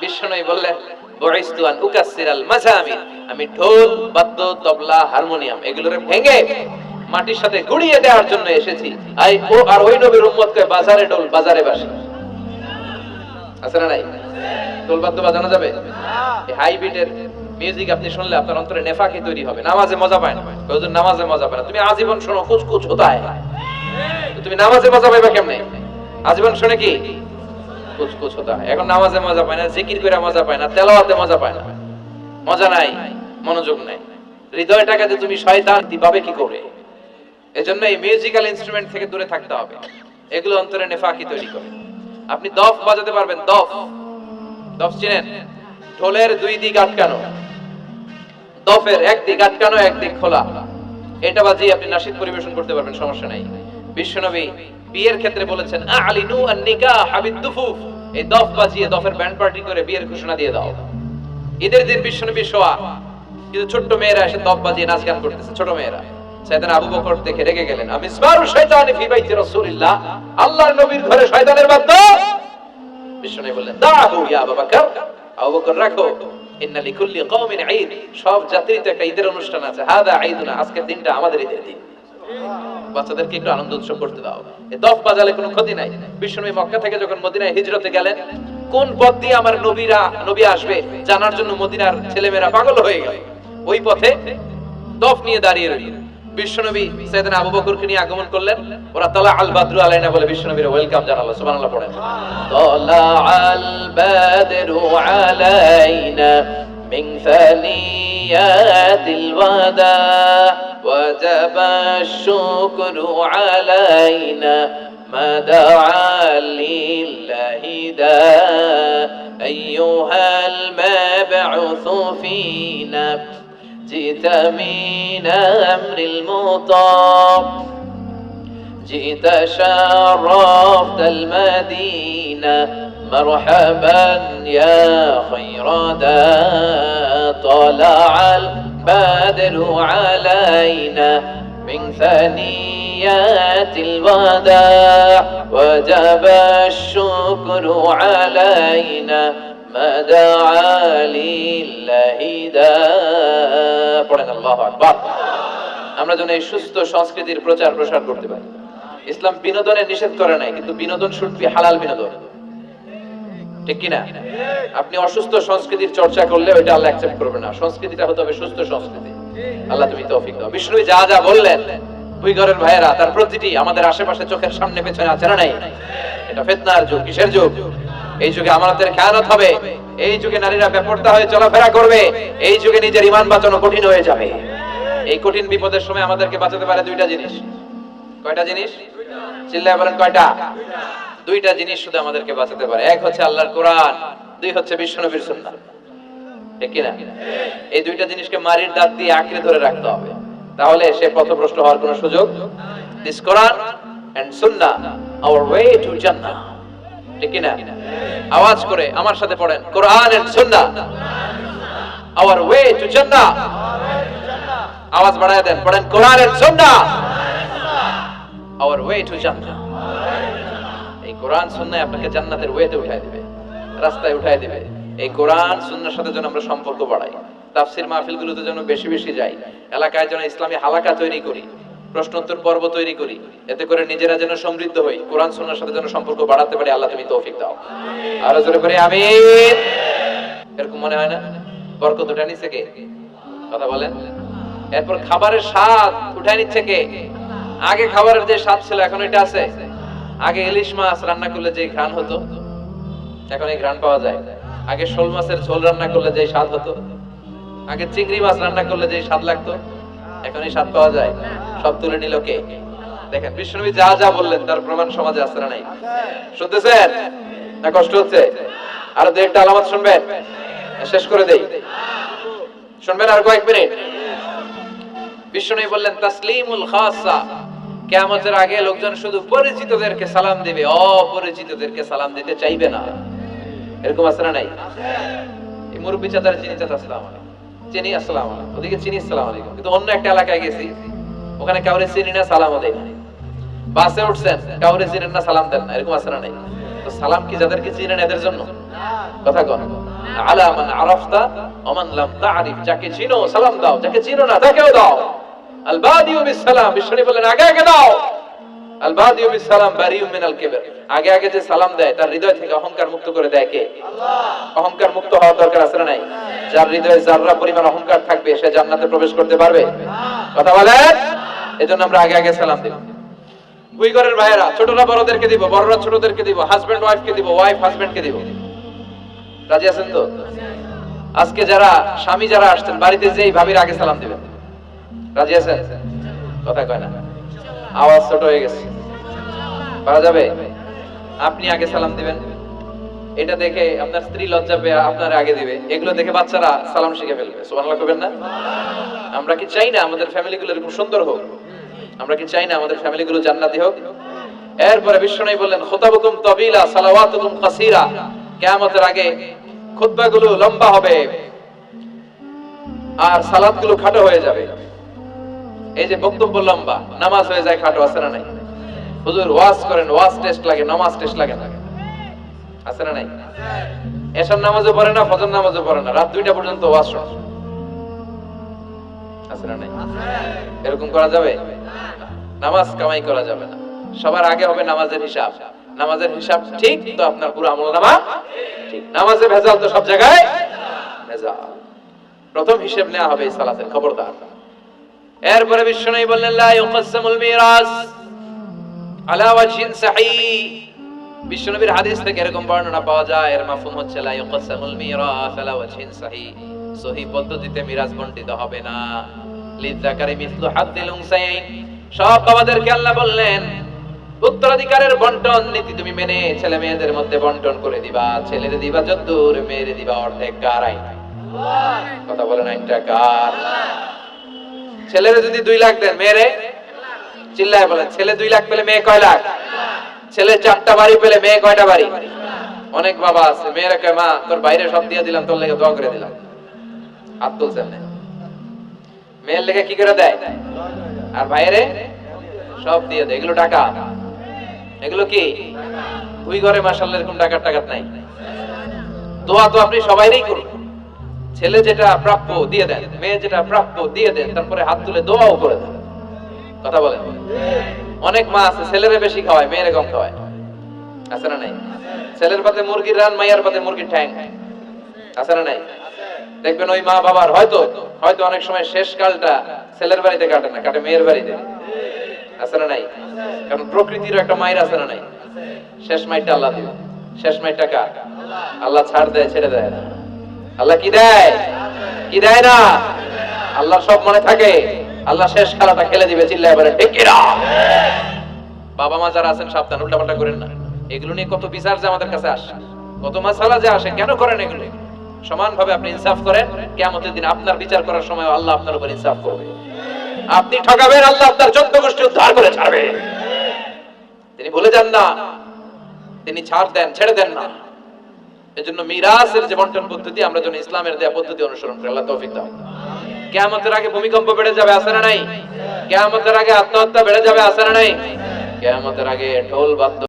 বিষ্ণুই বললেন বয়স্তু আন উকাসসিরাল মাজামির আমি ঢোল, বাদ্য, তবলা, হারমোনিয়াম ভেঙে মাটির সাথে গুড়িয়ে দেওয়ার জন্য এসেছি। আই ও আর ওই নবীর বাজারে ঢোল বাজারে আছে না নাই? ঢোল বাদ্য বাজানো যাবে? মিউজিক আপনি শুনলে আপনার অন্তরে নেফাকি তৈরি হবে। নামাজে মজা পায় না। নামাজে মজা পায় না। তুমি আজীবন শোনো কুচ কুচ হোতায় তুমি নামাজে মজা পাইবা কেমনে? আজীবন শুনে কি? এখন নামাজে মজা পায় না, জিকির করে মজা পায় না, তেলাওয়াতে মজা পায় না। মজা নাই, মনোযোগ নাই। হৃদয়টাকে যে তুমি শয়তান দি পাবে কি করে? এজন্য এই মিউজিক্যাল ইনস্ট্রুমেন্ট থেকে দূরে থাকতে হবে। এগুলো অন্তরে নেফাকি তৈরি করে। আপনি দফ বাজাতে পারবেন, দফ। দফ চিনেন? ঢোলের দুই দিক আটকানো। দফের এক দিক আটকানো, এক দিক খোলা। এটা বাজিয়ে আপনি নাশিদ পরিবেশন করতে পারবেন, সমস্যা নাই। বিশ্বনবী বিয়ের ক্ষেত্রে বলেছেন, আলিনু আন হাবিদ দুফুফ এই দফ বাজিয়ে দফের ব্যান্ড পার্টি করে বিয়ের ঘোষণা দিয়ে দাও। ঈদের দিন বিশ্বনবী শোয়া। কিন্তু ছোট্ট মেয়েরা এসে দফ বাজিয়ে নাচ গান করতেছে, ছোট মেয়েরা। আবু বকর দেখে রেগে গেলেন, আমি ফি বাইতি আল্লাহর নবীর ঘরে শয়তানের বাদ্য বিষ্ণু বললেন দাহু ইয়া আবু বকর। আবু বকর, রাখো। ইন্না লিকুল্লি কওমিন ঈদ। সব তো একটা ঈদের অনুষ্ঠান আছে। হাদা ঈদুনা, আজকের দিনটা আমাদের ঈদের দিন। বাচ্চাদেরকে একটু আনন্দ উৎসব করতে দাও। দফ বাজালে কোনো ক্ষতি নাই। বিশ্বনবী মক্কা থেকে যখন মদিনায় হিজরতে গেলেন, কোন পথ দিয়ে আমার নবীরা, নবী আসবে জানার জন্য মদিনার ছেলেমেয়েরা পাগল হয়ে গেল? ওই পথে দফ নিয়ে দাঁড়িয়ে রইল। বিশ্বনবী আবু বকরকে নিয়ে আগমন করলেন। ওরা তালা আল বাদরু আলাইনা বলে বিশ্বনবীর ওয়েলকাম জানালো পড়েন। তালা আল বাদরু আলাইনা মিন ওয়াদা। وجب الشكر علينا ما دعا لله دا. أيها المبعوث فينا جئت من أمر المطاع جئت شرفت المدينة مرحبا يا خير دا طلع البدر علينا من ثنيات الوداع وجب الشكر علينا ما دعا لله دا পড়েন আল্লাহু আকবার আমরা যেন এই সুস্থ সংস্কৃতির প্রচার প্রসার করতে পারি ইসলাম বিনোদনের নিষেধ করে নাই কিন্তু বিনোদন শুড বি হালাল বিনোদন ঠিক কিনা? আপনি অসুস্থ সংস্কৃতির চর্চা করলে ওইটা আল্লাহ অ্যাকসেপ্ট করবে না। সংস্কৃতিটা হতে হবে সুস্থ সংস্কৃতি। আল্লাহ তুমি তৌফিক দাও। বিষ্ণু যা যা বললেন, দুই ঘরের ভাইয়েরা, তার প্রতিটি আমাদের আশেপাশে চোখের সামনে, পেছনে আছে না নাই? এটা ফেতনার যুগ, কিসের যুগ? এই যুগে আমাদের খেয়ানত হবে। এই যুগে নারীরা বেপর্দা হয়ে চলাফেরা করবে। এই যুগে নিজের ইমান বাঁচানো কঠিন হয়ে যাবে। এই কঠিন বিপদের সময় আমাদেরকে বাঁচাতে পারে দুইটা জিনিস। কয়টা জিনিস? চিল্লায় বলেন কয়টা? দুইটা জিনিস শুধু আমাদেরকে বাঁচাতে পারে। এক হচ্ছে আল্লাহর কোরআন, দুই হচ্ছে বিশ্বনবীর সুন্নাহ। ঠিক কিনা? এই দুইটা জিনিসকে মারির দাঁত দিয়ে আঁকড়ে ধরে রাখতে হবে। তাহলে সে পথভ্রষ্ট হওয়ার কোনো সুযোগ আওয়াজ করে আমার সাথে পড়েন কোরআন আওয়াজ বাড়ায় দেন, পড়েন Quran and Sunnah our way to Jannah এই কোরআন, সুন্নাহ আপনাকে জান্নাতের ওয়েতে উঠায় দিবে, রাস্তায় উঠায় দিবে। এই কোরআন সুন্নাহর সাথে যেন আমরা সম্পর্ক বাড়াই। তাফসির মাহফিলগুলোতে যেন বেশি বেশি যাই, এলাকায় যেন ইসলামী হালাকা তৈরি করি, প্রশ্নোত্তর পর্ব তৈরি করি, এতে করে নিজেরা যেন সমৃদ্ধ হই, কোরআন সুন্নাহর সাথে যেন সম্পর্ক বাড়াতে পারি, আল্লাহ তুমি তৌফিক দাও। আরও জোরে করে, আমিন। এরকম মনে হয় না? বরকত উঠে নিচ্ছে কে? কথা বলেন। এরপর খাবারের স্বাদ উঠায় নিচ্ছে কে? আগে খাবারের যে স্বাদ ছিল, এখন এটা আছে? আগে ইলিশ মাছ রান্না করলে যে ঘ্রাণ হতো, এখন এই ঘ্রাণ পাওয়া যায়। আগে শোল মাছের ঝোল রান্না করলে যে স্বাদ হতো, আগে চিংড়ি মাছ রান্না করলে যে স্বাদ লাগতো, এখন এই স্বাদ পাওয়া যায়। সব তুলে নিল কে? দেখেন বিষ্ণুবী যা যা বললেন, তার প্রমাণ সমাজে আসছে না নাই? শুনতেছেন? না কষ্ট হচ্ছে? আরও দু একটা আলামত শুনবেন? শেষ করে দেই। শুনবেন আর কয়েক মিনিট? বিষ্ণু বললেন, তাসলিমুল খাসা। কেয়ামতের আগে লোকজন শুধু পরিচিতদেরকে সালাম দিবে, অপরিচিতদেরকে সালাম দিতে চাইবে না। এরকম আছে না নাই? এই মুরব্বী চাচার চিনি চাচা, আসসালাম চিনি, আসসালাম ওদিকে চিনি, আসসালাম আলাইকুম। কিন্তু অন্য একটা এলাকায় গেছি। ওখানে কাউরে চিনি না, সালাম দেয় না। বাসে উঠছেন, কাউরে চিনেন না, সালাম দেন না। এরকম আছে না নাই? তো সালাম কি যাদেরকে চিনেন এদের জন্য? কথা কন। আলা মান আরাফতা, ওমান লাম তারিফ। যাকে চিনো, সালাম দাও। যাকে চিনো না, তাকেও দাও। আল বাদিউ বিস বলেন আগে আগে দাও। আল বাদিউ বারিউ মিনাল কিবর। আগে আগে যে সালাম দেয় তার হৃদয় থেকে অহংকার মুক্ত করে দেয় কে? অহংকার মুক্ত হওয়ার দরকার আছে না নাই? যার হৃদয়ে যাররা পরিমাণ অহংকার থাকবে সে জান্নাতে প্রবেশ করতে পারবে? কথা বলেন? এজন্য আমরা আগে আগে সালাম দিব। দুই ঘরের ভাইয়েরা ছোটরা বড়দেরকে দিব বড়রা ছোটদেরকে দিব হাজবেন্ড ওয়াইফকে দিব ওয়াইফ হাজবেন্ডকে দিব। রাজি আছেন তো? আজকে যারা স্বামী যারা আসছেন বাড়িতে যেই ভাবির আগে সালাম দিবেন। রাজি আছেন? কথা কয় না। আওয়াজ ছোট হয়ে গেছে। পারা যাবে? আপনি আগে সালাম দিবেন। এটা দেখে আপনার স্ত্রী লজ্জা পেয়ে আপনার আগে দিবে। এগুলো দেখে বাচ্চারা সালাম শিখে ফেলবে। সুবহানাল্লাহ করবেন না? আমরা কি চাই না আমাদের ফ্যামিলিগুলো এরকম সুন্দর হোক? আমরা কি চাই না আমাদের ফ্যামিলিগুলো জান্নাতি হোক? এরপরে বিশ্বনবী বললেন, খুতাবুকুম তাবিলা, সালাওয়াতুকুম কাসীরা। কিয়ামতের আগে খুতবাগুলো লম্বা হবে। আর সালাতগুলো খাটো হয়ে যাবে। এই যে বক্তব্য লম্বা, নামাজ হয়ে যায় খাটো, আছে না নাই? হুজুর ওয়াজ করেন, ওয়াজ টেস্ট লাগে, নামাজ টেস্ট লাগে না। আছে না নাই? এসব নামাজও পড়ে না, ফজর নামাজও পড়ে না, রাত দুইটা পর্যন্ত ওয়াজ শোনে। আছে না নাই? এরকম করা যাবে? নামাজ কামাই করা যাবে না। সবার আগে হবে নামাজের হিসাব। নামাজের হিসাব ঠিক তো আপনার পুরো আমল নামা ঠিক। নামাজে ভেজাল তো সব জায়গায়? ভেজাল। প্রথম হিসেব নেওয়া হবে সালাতের খবরদার। এরপরে বিশ্বনবী বললেন লা ইউকাসসামুল মিরাস আলা ওয়াজহিন সাহি। বিশ্বনবীর হাদিস থেকে এরকম বর্ণনা পাওয়া যায় এর মাফহুম হচ্ছে লা ইউকাসসামুল মিরাস আলা ওয়াজহিন সাহি। সহি পদ্ধতিতে মিরাজ বন্টিত হবে না। লিযাকারি মিসলু হাদ্দিল উনসাইন সব বাবাদেরকে আল্লাহ বললেন উত্তরাধিকারের বন্টন নীতি তুমি মেনে ছেলে মেয়েদের মধ্যে বন্টন করে দিবা ছেলেরে দিবা যদ্দূর মেয়েরে দিবা অর্ধেক কার আইন কথা বলেন আইনটা কার। ছেলেরে যদি দুই লাখ দেন, মেয়েরে? চিল্লায় বলেন, ছেলে দুই লাখ পেলে মেয়ে কয় লাখ? ছেলে চারটা বাড়ি পেলে মেয়ে কয়টা বাড়ি? অনেক বাবা আছে, মেয়েরা কয়, মা, তোর বাইরে সব দিয়ে দিলাম, তোর লেগে দোয়া করে দিলাম। হাত তুলছে না মেয়ের লেগে কি করে দেয়? আর বাইরে সব দিয়ে দেয়। এগুলো টাকা। এগুলো কি? দুই ঘরে মাসাল্লাহ এরকম টাকার টাকার নাই। দোয়া তো আপনি সবাইরই করুন। ছেলে যেটা প্রাপ্য দিয়ে দেন, মেয়ে যেটা প্রাপ্য দিয়ে দেন, তারপরে হাত তুলে দোয়াও করে দেন। কথা বলেন? অনেক মা আছে, ছেলেরে বেশি খাওয়ায়, মেয়েরে কম খাওয়ায়। আছে না নাই? ছেলের পাতে মুরগির রান, মাইয়ার পাতে মুরগির ঠ্যাং। আছে না নাই? দেখবেন ওই মা বাবার, হয়তো হয়তো অনেক সময় শেষ কালটা ছেলের বাড়িতে কাটে না, কাটে মেয়ের বাড়িতে। আছে না নাই? কারণ প্রকৃতির একটা মায়ের আছে না নাই? শেষ মাইরটা আল্লাহ দিবে শেষ মাইরটা কার? আল্লাহ ছাড় দেয়, ছেড়ে দেয় না। আল্লাহ কি দেয়? কি দেয় না? আল্লাহ সব মনে থাকে। আল্লাহ শেষ খেলাটা খেলে দিবে বাবা মা যারা আছেন, সাবধান, উল্টাপাল্টা করেন না। এগুলো নিয়ে কত বিচার যে আমাদের কাছে আসে। কত মাসালা যে আসে, কেন করেন এগুলো? সমানভাবে আপনি ইনসাফ করেন কেমতের দিন আপনার বিচার করার সময় আল্লাহ আপনার উপর ইনসাফ করবে। আপনি ঠকাবেন, আল্লাহ আপনার চোদ্দ গোষ্ঠী উদ্ধার করে ছাড়বে। তিনি ভুলে যান না। তিনি ছাড় দেন, ছেড়ে দেন না। এজন্য মিরাসের যে বন্টন পদ্ধতি আমরা যেন ইসলামের দেয়া পদ্ধতি অনুসরণ করি। আল্লাহ তৌফিক দাও। কেয়ামতের আগে ভূমিকম্প বেড়ে যাবে, আছে না নাই? কেয়ামতের আগে আত্মহত্যা বেড়ে যাবে, আছে না নাই? কেয়ামতের আগে ঢোল বাদ্য